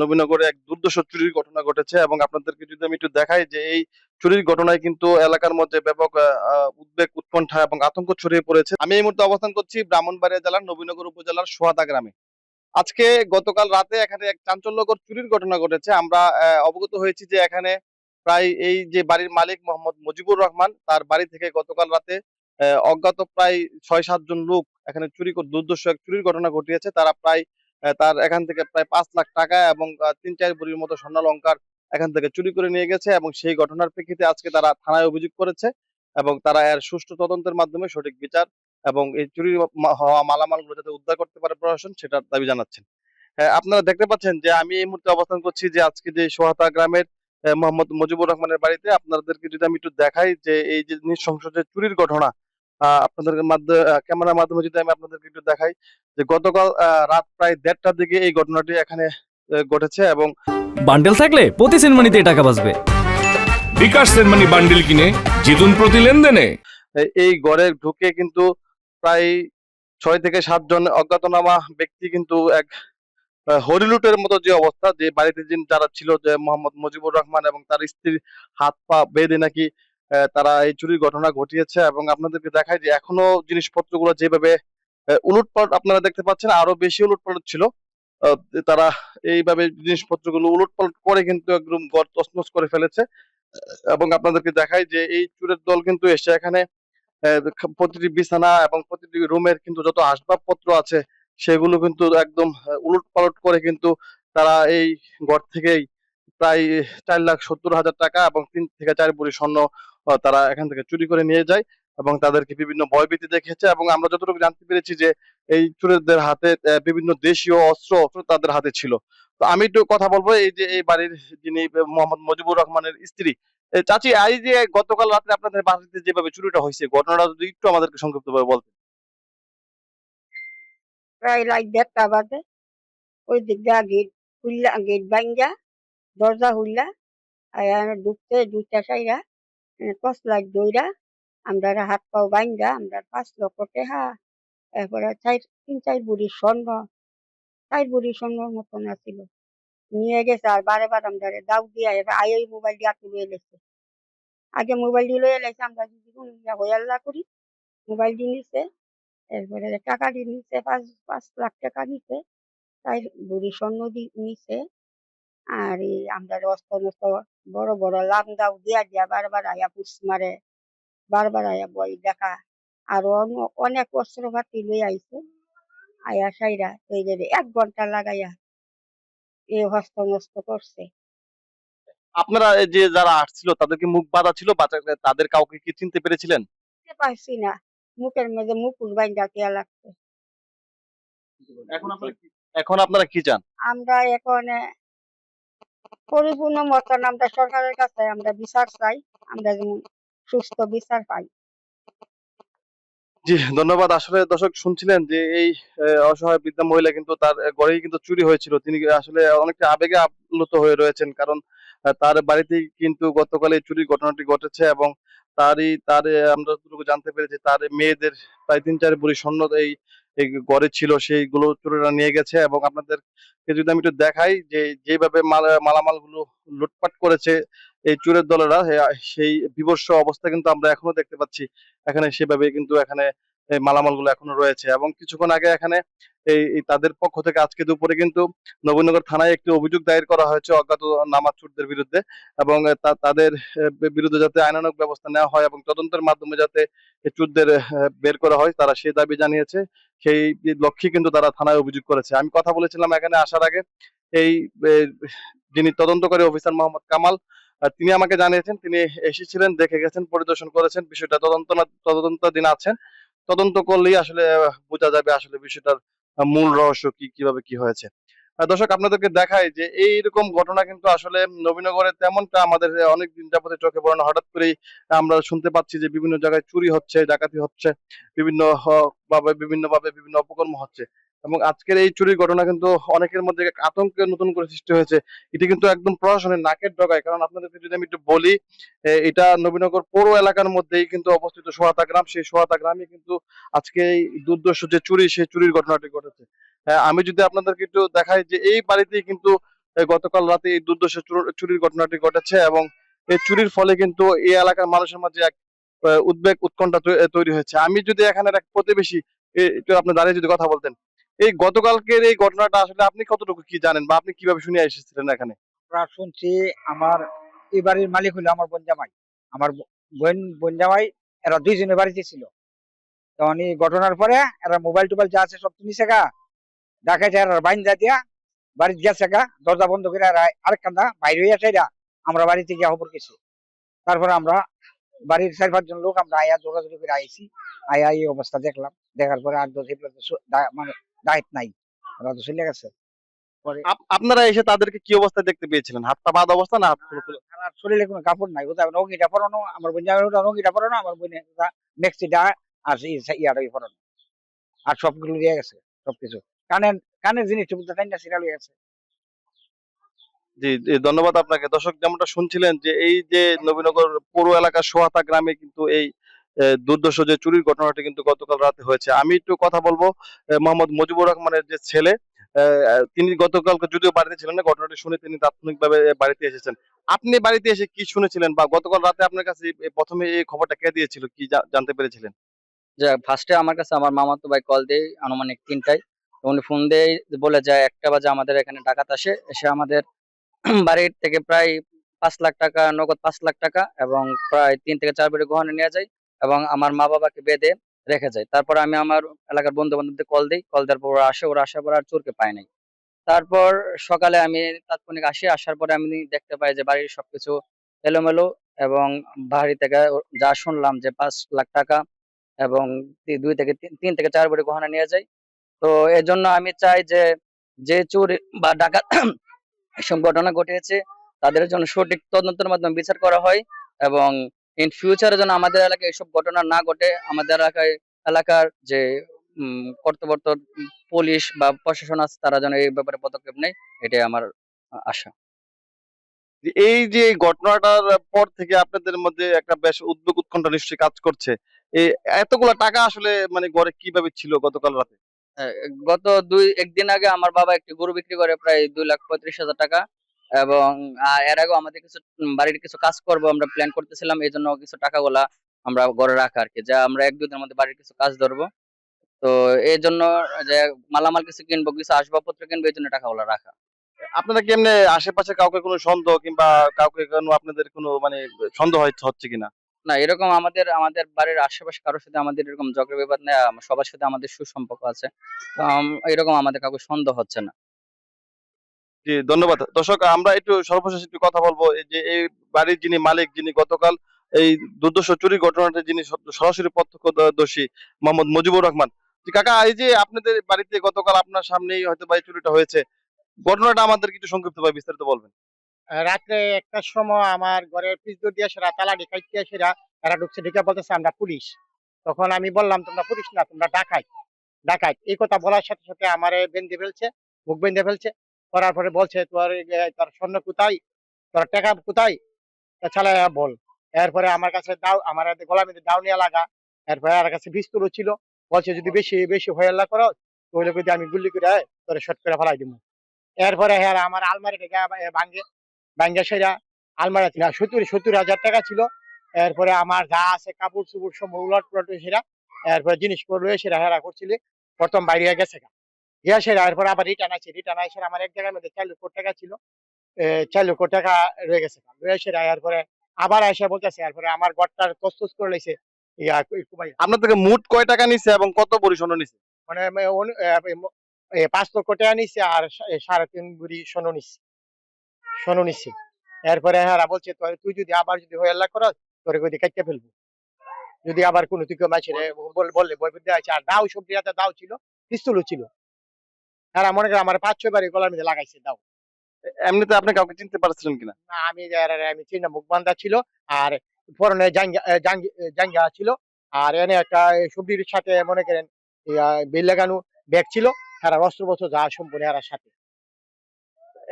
নবীনগরে এক দুর্দশ চুরির ঘটনা ঘটেছে এবং আপনাদেরকে যদি আমি একটু দেখাই যে এই চুরির ঘটনায় কিন্তু এলাকার মধ্যে ব্যাপক উদ্বেগ, উৎকণ্ঠা এবং আতঙ্ক ছড়িয়ে পড়েছে। আমি এই মুহূর্তে অবস্থান করছি ব্রাহ্মণবাড়িয়া জেলার নবীনগর উপজেলার সোহাদা গ্রামে। আজকে গতকাল রাতে এখানে এক চাঞ্চল্যকর চুরির ঘটনা ঘটেছে। আমরা অবগত হয়েছি যে এখানে প্রায় এই যে বাড়ির মালিক মোহাম্মদ মুজিবুর রহমান, তার বাড়ি থেকে গতকাল রাতে অজ্ঞাত প্রায় ছয় সাতজন লোক এখানে চুরি দুর্দর্শ এক চুরির ঘটনা ঘটিয়েছে। তারা প্রায় তার এখান থেকে প্রায় পাঁচ লাখ টাকা এবং তিন চার ভরির মতো স্বর্ণালঙ্কার এখান থেকে চুরি করে নিয়ে গেছে এবং সেই ঘটনার প্রেক্ষিতে আজকে তারা থানায় অভিযোগ করেছে এবং তারা এর সুষ্ঠু তদন্তের মাধ্যমে সঠিক বিচার এবং এই চুরি হওয়া মালামালগুলো যাতে উদ্ধার করতে পারে প্রশাসন সেটার দাবি জানাচ্ছেন। আপনারা দেখতে পাচ্ছেন যে আমি এই মুহূর্তে অবস্থান করছি যে আজকে যে সোহাতা গ্রামের মোহাম্মদ মুজিবুর রহমানের বাড়িতে। আপনাদেরকে যদি আমি একটু দেখাই যে এই যে নৃশংস যে চুরির ঘটনা আপনাদের মাধ্যমে ক্যামেরার মাধ্যমে যদি আমি আপনাদেরকে একটু দেখাই যে গতকাল আহ, রাত প্রায় দেড়টার দিকে এই ঘটনাটি এখানে ঘটেছে এবং বান্ডেল থাকলে প্রতি সেনমানিতে টাকা বাঁচবে। বিকাশ সেনমানি বান্ডিল কিনে জিতুন প্রতি লেনদেনে। এই ঘরে ঢুকে কিন্তু প্রায় ছয় থেকে সাতজন অজ্ঞাতনামা ব্যক্তি কিন্তু এক হরিলুটের মতো যে অবস্থা যে বাড়িতে যিনি যারা ছিল যে মোহাম্মদ মুজিবুর রহমান এবং তার স্ত্রীর হাত পা বেঁধে নাকি তারা এই চুরির ঘটনা ঘটিয়েছে এবং আপনাদেরকে দেখায় যে এখনও জিনিসপত্রগুলো যেভাবে উলট পালট আপনারা দেখতে পাচ্ছেন, আরও বেশি উলট পালট ছিল তারা এইভাবে জিনিসপত্রগুলো উলট পালট করে কিন্তু একদম ঘর তছনছ করে ফেলেছে। এবং আপনাদেরকে দেখাই যে এই চুরের দল কিন্তু এসে এখানে প্রতিটি বিছানা এবং প্রতিটি রুমের কিন্তু যত আসবাবপত্র আছে, সেগুলো কিন্তু একদম উলট পালট করে কিন্তু তারা এই ঘর থেকেই প্রায় চার লাখ সত্তর হাজার টাকা এবং তিন থেকে চার ভরি স্বর্ণ তারা এখান থেকে চুরি করে নিয়ে যায় এবং তাদেরকে বিভিন্ন ভয়ভীতি দেখেছে এবং আমরা যতটুকু জানতে পেরেছি যে এই চোরেদের হাতে বিভিন্ন দেশীয় অস্ত্র তাদের হাতে ছিল। তো আমি একটু কথা বলব, এই যে এই বাড়ির যিনি মোহাম্মদ মুজিবুর রহমানের স্ত্রী চাচি এই যে গতকাল রাতে আপনাদের বাড়িতে যেভাবে চুরিটা হয়েছে, ঘটনাটা যদি একটু আমাদেরকে সংক্ষিপ্তভাবে বলতেন। প্রায় রাত দেড়টা বাজে, ওই দিক গেট খুললা গেট ভাঙ্গা দরজা আর ঢুকতে দুইটা সাইরা টর্চ লাইট দইরা আমরা হাত পাও ভাঙ্গা আমরা পাঁচ লক্ষ টাকা এরপরে চার, তিন, চার বুড়ি স্বর্ণ, চার বুড়ি স্বর্ণর মতন আছিল। নিয়ে গেছে আর বারে বার আমরা দাও দিয়া এবার আই ওই মোবাইল দিয়া তুলে এলেছে আগে মোবাইল দিয়ে লয়ে এলেছে আমরা যদি কোনো ইয়া হয়ে করি মোবাইল দিয়ে নিছে, এরপরে টাকা দিয়ে নিছে, পাঁচ পাঁচ লাখ টাকা নিছে তাই বুড়ি স্বর্ণ দি- নিছে। আর এই আমরা অস্ত নস্ত বড় বড় লাম দাও দিয়া দিয়া বারবার আয়া পুষ মারে বারবার আয়া বই দেখা। আর অনেক অস্ত্রপাতি লই আইছে আয়া সাইরা যে এক ঘণ্টা লাগাইয়া এ হস্ত নষ্ট করছে। আপনারা যে যারা আসছিল তাদেরকে মুখ বাঁধা ছিল? তাদের কাউকে কি চিনতে পেরেছিলেন? পারছি না। মুখের মধ্যে মুকুট বাইন্দা দেয়া লাগছে। এখন আপনারা কি এখন আপনারা কি চান? আমরা এখন পরিপূর্ণ মতন আমরা সরকারের কাছে আমরা বিচার চাই, আমরা যেমন সুস্থ বিচার পাই। জি, ধন্যবাদ। আসলে দর্শক শুনছিলেন যে এই অসহায় বৃদ্ধা মহিলা কিন্তু তার ঘরেই কিন্তু চুরি হয়েছিল। তিনি আসলে অনেকটা আবেগে আপ্লুত হয়ে রয়েছেন কারণ তার বাড়িতেই কিন্তু গতকাল এই চুরির ঘটনাটি ঘটেছে এবং তারই, তার আমরা জানতে পেরেছি, তার মেয়েদের প্রায় তিন চার ভরি স্বর্ণ এই এই গড়ে ছিল সেইগুলো চোরেরা নিয়ে গেছে এবং আপনাদেরকে যদি আমি একটু দেখাই যে যেভাবে মালামালগুলো মালামালগুলো লুটপাট করেছে এই চোরের দলেরা সেই বিভৎস অবস্থা কিন্তু আমরা এখনও দেখতে পাচ্ছি। এখানে সেভাবে কিন্তু এখানে মালামালগুলো এখনও রয়েছে এবং কিছুক্ষণ আগে এখানে এই এই তাদের পক্ষ থেকে আজকে দুপুরে কিন্তু নবীনগর থানায় একটি অভিযোগ দায়ের করা হয়েছে অজ্ঞাত নামাজ চোরদের বিরুদ্ধে এবং তাদের বিরুদ্ধে যাতে আইনানুগ ব্যবস্থা নেওয়া হয় এবং তদন্তের মাধ্যমে যাতে এই চোরদের বের করা হয়, তারা সেই দাবি জানিয়েছে। সেই লক্ষ্যে কিন্তু তারা থানায় অভিযোগ করেছে। আমি কথা বলেছিলাম এখানে আসার আগে এই যিনি তদন্তকারী অফিসার মোহাম্মদ কামাল তিনি আমাকে জানিয়েছেন, তিনি এসেছিলেন, দেখে গেছেন, পরিদর্শন করেছেন, বিষয়টা তদন্ত তদন্তাধীন আছেন। তদন্ত করলেই আসলে বোঝা যাবে আসলে বিষয়টার মূল রহস্য কি, কীভাবে কি হয়েছে। দর্শক, আপনাদেরকে দেখাই যে এই রকম ঘটনা কিন্তু আসলে নবীনগরে তেমনটা আমাদের অনেক দিন যাবতে চোখে পড়ানো। হঠাৎ করেই আমরা শুনতে পাচ্ছি যে বিভিন্ন জায়গায় চুরি হচ্ছে, ডাকাতি হচ্ছে, বিভিন্ন ভাবে বিভিন্ন ভাবে বিভিন্ন অপকর্ম হচ্ছে। এবং আজকের এই চুরির ঘটনা কিন্তু অনেকের মধ্যে আতঙ্কের নতুন করে সৃষ্টি হয়েছে। এটা কিন্তু একদম প্রশাসনের নাকের ডগায়। কারণ আপনাদেরকে যদি আমি একটু বলি এটা নবীনগর পৌর এলাকার মধ্যেই কিন্তু অবস্থিত সোহাতা গ্রাম। সেই সোহাতা গ্রামে কিন্তু আজকে এই দুর্দর্শ যে চুরি, সেই চুরির ঘটনাটি ঘটেছে। আমি যদি আপনাদেরকে একটু দেখাই যে এই বাড়িতেই কিন্তু গতকাল রাতে এই দুর্দশ চুর- চুরির ঘটনাটি ঘটেছে এবং এই চুরির ফলে কিন্তু এই এলাকার মানুষের মাঝে এক উদ্বেগ উৎকণ্ঠা তৈরি হয়েছে। আমি যদি এখানের এক প্রতিবেশী আপনি দাঁড়িয়ে যদি কথা বলতেন। এই গতকালকের এই ঘটনাটা আসলে আপনি কতটুকু কি জানেন বা আপনি কীভাবে শুনে এসেছিলেন এখানে? শুনছি আমার এই বাড়ির মালিক হলো আমার বোন জামাই। আমার বোন বোন জামাই, এরা দুইজনে বাড়িতে ছিল। তখন এই ঘটনার পরে এরা মোবাইল টোবাইল যা আছে সব তুমি শেখা ডাকাইছে এরা বাইন্দা দিয়া বাড়িতে গেছে গা। দরজা বন্ধ করে এরা আরেক কান্দা বাইরে হয়ে আসে আমরা বাড়িতে গিয়ে খবর গেছি তারপরে আমরা বাড়ির চার পাঁচজন লোক আমরা আয়া দৌড়াদৌড়ি করে আইছি। আয়া এই অবস্থা দেখলাম। দেখার পরে আর দোষ এগুলো তো সু- দা- মানে দায়িত্ব নাই ওরা তো চলে গেছে। আপনারা এসে তাদেরকে কি অবস্থায় দেখতে পেয়েছিলেন? হাতটা বাদ অবস্থা না হাত শরীরে কোনো কাপড় নাই। কোথাও রঙিটা পরানো আমার বোন জামাই ওটা রঙিটা পরানো আমার বোনের নেক্সটিটা আর ইয়াটাই পরানো। আর সবগুলো দিয়ে গেছে সবকিছু। কানের কানের জিনিসটা বুঝতে টাইনা সিরিয়াল হয়ে গেছে। জি জি, ধন্যবাদ আপনাকে। দর্শক যেমনটা শুনছিলেন যে এই যে নবীনগর পৌর এলাকার সোহাতা গ্রামে কিন্তু এই দুর্দশ যে চুরির ঘটনাটি কিন্তু গতকাল রাতে হয়েছে। আমি একটু কথা বলব মোহাম্মদ মুজিবুর রহমানের যে ছেলে তিনি গতকালকে যদিও বাড়িতে ছিলেন না, ঘটনাটি শুনে তিনি তাৎক্ষণিকভাবে বাড়িতে এসেছেন। আপনি বাড়িতে এসে কি শুনেছিলেন বা গতকাল রাতে আপনার কাছে প্রথমে এই খবরটা কে দিয়েছিল, কি জানতে পেরেছিলেন? ফার্স্টে আমার কাছে আমার মামাতো ভাই কল দেয় আনুমানিক তিনটায়। উনি ফোন দিয়ে, বলে যায়, একটা বাজে আমাদের এখানে ডাকাত আসে, এসে আমাদের বাড়ির থেকে প্রায় পাঁচ লাখ টাকা, নগদ পাঁচ লাখ টাকা এবং প্রায় তিন থেকে চার বাড়ি গহনা নিয়ে যায়। এবং আমার মা বাবাকে বেঁধে রেখে যায়। তারপর আমি আমার এলাকার বন্ধু বান্ধবদের কল দিই। কল দেওয়ার পর আসে। ওরা আসার পর আর চোরকে পায় নাই। তারপর সকালে আমি তাৎক্ষণিক আসি। আসার পরে আমি দেখতে পাই যে বাড়ির সবকিছু এলোমেলো এবং বাড়ি থেকে যা শুনলাম যে পাঁচ লাখ টাকা এবং দুই থেকে তিন থেকে চার ভরি গহনা নিয়ে যায়। তো এর জন্য আমি চাই যে যে চোর বা ডাকাত এসব ঘটনা ঘটিয়েছে তাদের জন্য সঠিক তদন্তের মাধ্যমে বিচার করা হয় এবং ইন ফিউচারে যেন আমাদের এলাকায় এসব ঘটনা না ঘটে আমাদের এলাকায় এলাকার যে কর্তব্যরত পুলিশ বা প্রশাসন আছে তারা যেন এই ব্যাপারে পদক্ষেপ নেয় এটাই আমার আশা। যে এই যে ঘটনাটার পর থেকে আপনাদের মধ্যে একটা বেশ উদ্বেগ উৎকণ্ঠা নিশ্চয়ই কাজ করছে। এতগুলা টাকা আসলে মানে ঘরে কীভাবে ছিল গতকাল রাতে? গত দুই একদিন আগে আমার বাবা একটি গরু বিক্রি করে প্রায় দুই লাখ পঁয়ত্রিশ হাজার টাকা। এবং এর আগেও আমাদের কিছু বাড়ির কিছু কাজ করব আমরা প্ল্যান করতেছিলাম এই জন্য কিছু টাকাগুলা আমরা ঘরে রাখা আর কি যা আমরা এক দুদিনের মধ্যে বাড়ির কিছু কাজ ধরবো। তো এই জন্য যে মালামাল কিছু কিনবো কিছু আসবাবপত্র কিনবো এই জন্য টাকাগুলা রাখা। আপনারা কি এমনি আশেপাশে কাউকে কোনো সন্দেহ কিংবা কাউকে কোনো আপনাদের কোনো মানে সন্দেহ হচ্ছে- হচ্ছে কিনা? না এরকম আমাদের আমাদের বাড়ির আশেপাশে কারোর সাথে আমাদের এরকম ঝগড়া বিবাদ নেই সবার সাথে আমাদের সুসম্পর্ক আছে। তো এরকম আমাদের কাউকে সন্দেহ হচ্ছে না। জি, ধন্যবাদ। দর্শক, আমরা একটু সর্বশেষ একটু কথা বলব যে এই বাড়ির যিনি মালিক, যিনি গতকাল এই দুর্দশ চুরি ঘটনাটা যিনি সরাসরি প্রত্যক্ষদর্শী মোহাম্মদ মুজিবুর রহমান। কাকা, এই যে আপনাদের বাড়িতে গতকাল আপনার সামনেই হয়তো বা চুরিটা হয়েছে, ঘটনাটা আমাদের কিছু সংক্ষিপ্ত ভাবে বিস্তারিত বলবেন। আহ রাত্রে একটার সময় আমার ঘরের পিছ দূর দিয়ে সেরা তালা ঢেকাইতে সেরা এরা ঢুকছে, ঢেকে বলতেছে, আমরা পুলিশ। তখন আমি বললাম, তোমরা পুলিশ না, তোমরা ডাকাই ডাকাই এই কথা বলার সাথে সাথে আমার বেঁধে ফেলছে, মুখ বেঁধে ফেলছে। করার পরে বলছে, তোর তোর স্বর্ণ কোথায়? তোর টাকা কোথায়? ছাড়া বল। এরপরে আমার কাছে দাও, আমার হাতে গলা দাও নিয়ে লাগা। এরপরে আমার কাছে বিস্তুরও ছিল। বলছে, যদি বেশি বেশি হয়ে আল্লাহ করো তাহলে যদি আমি গুল্লি করে তোর শর্ট করে ফেলাই দিব। এরপরে হ্যাঁ আমার আলমারি থেকে ভাঙ্গে, ভাঙ্গা সেরা আলমারি ছিল। সত্তর সত্তর হাজার টাকা ছিল। এরপরে আমার যা আছে কাপড় চুপড় সব উলট পুলট সেরা। এরপরে জিনিস করল সেরা হেরা করছিল। প্রথম বাইরে গেছে গা। গিয়া সেরা এরপরে আবার রিটার্ন আছে রিটার্ন আসে আমার এক জায়গার মধ্যে চার লক্ষ টাকা ছিল চার লক্ষ টাকা রয়ে গেছে। রয়ে সেরা আবার এসে বলতেছে এরপরে আমার তস্তস করে লাইছে ইয়া আপনার থেকে মোট কয় টাকা নিছে এবং কত স্বর্ণ নিছে মানে পাঁচ লক্ষ টাকা নিচ্ছে আর সাড়ে তিন সোনো নিচ্ছে সোনো নিচ্ছে এরপরে হ্যাঁ বলছে তুই যদি আবার যদি হয়ে আল্লাহ করস তোর কই কাটতে ফেলব যদি আবার কোনো তুই মাছের বললে বই দেওয়া আছে আর দাও সবজি হাতে দাও ছিল পিস্তলও ছিল হ্যাঁ মনে করে আমার পাঁচ ছয় বাড়ি গলার মধ্যে লাগাইছে দাও। এমনিতে আপনি কাউকে চিনতে পারছিলেন কিনা? না, আমি আমি চিনা ছিল আর পরনে জাঙ্গা ছিল আর এনে একটা সবজির সাথে মনে করেন বিল লাগানো ব্যাগ ছিল হ্যাঁ অস্ত্র বস্ত্র যা সম্পূর্ণ এর সাথে।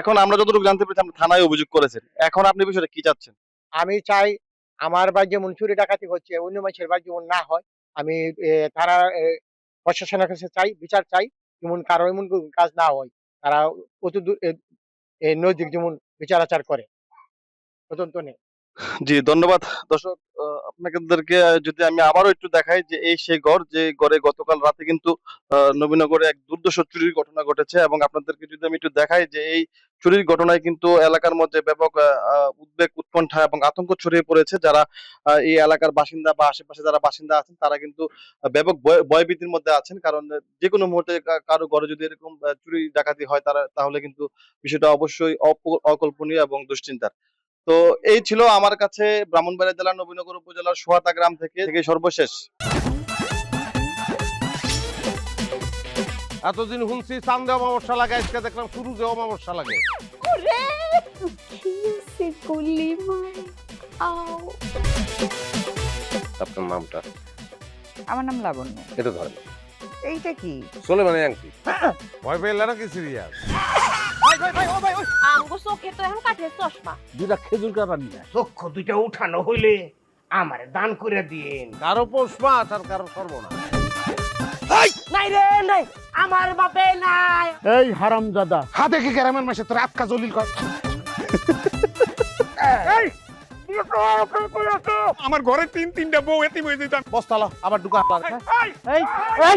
এখন আমরা যতটুকু জানতে পেরেছি আপনি থানায় অভিযোগ করেছেন। এখন আপনি বিষয়টা কি চাচ্ছেন? আমি চাই আমার বাড়ি যেমন চুরি ডাকাতি হচ্ছে অন্য মানুষের বাড়ি যেমন না হয় আমি তারা প্রশাসনের কাছে চাই বিচার চাই যেমন কারও এমন কাজ না হয়, তারা অত দূর নৈতিক যেমন বিচারাচার করে, তদন্ত নেই জি, ধন্যবাদ। দর্শক আপনাদেরকে যদি আমি আবারও একটু দেখাই যে এই সেই ঘর যে ঘরে গতকাল রাতে কিন্তু নবীনগরে এক দুর্দশ চুরির ঘটনা ঘটেছে এবং আপনাদেরকে যদি আমি একটু দেখাই যে এই চুরির ঘটনায় কিন্তু এলাকার মধ্যে ব্যাপক উদ্বেগ, উৎকণ্ঠা এবং আতঙ্ক ছড়িয়ে পড়েছে। যারা এই এলাকার বাসিন্দা বা আশেপাশে যারা বাসিন্দা আছেন, তারা কিন্তু ব্যাপক ভয়- ভয়ভীতির মধ্যে আছেন। কারণ যে কোনো মুহূর্তে কারও ঘরে যদি এরকম চুরি ডাকাতি হয়, তারা, তাহলে কিন্তু বিষয়টা অবশ্যই অকল্পনীয় এবং দুশ্চিন্তার। তো এই ছিল আমার কাছে ব্রাহ্মণবাড়িয়া জেলার নবীনগর উপজেলার সোয়াতা গ্রাম থেকে থেকে সর্বশেষ। এতদিন শুনছি চান্দে অমাবস্যা লাগে আজকে দেখলাম শুরুতে অমাবস্যা লাগে। আপনার নামটা? আমার নাম লাবণ্য। এটা ধরেন। এইটা কি? চলে মানে আংটি। ভয় পেলে নাকি সিরিয়াস আমগো চোখে তো এখন কাঠের চশমা। দুটা খেজুর কাটা নিয়ে চক্ষু দুইটা উঠানো হইলে আমার দান করে দিন কারও পোষ মাছ আর কারও সর্বনাশ নাই রে নাই আমার বাপে নাই। এই হারামজাদা হাতে কি গ্রামের মাসে তোর আটকা জলিল কর। আমার ঘরে তিন তিনটা বউ এতিম হয়ে যেতাম বস্তালা আবার ঢুকা। এই এই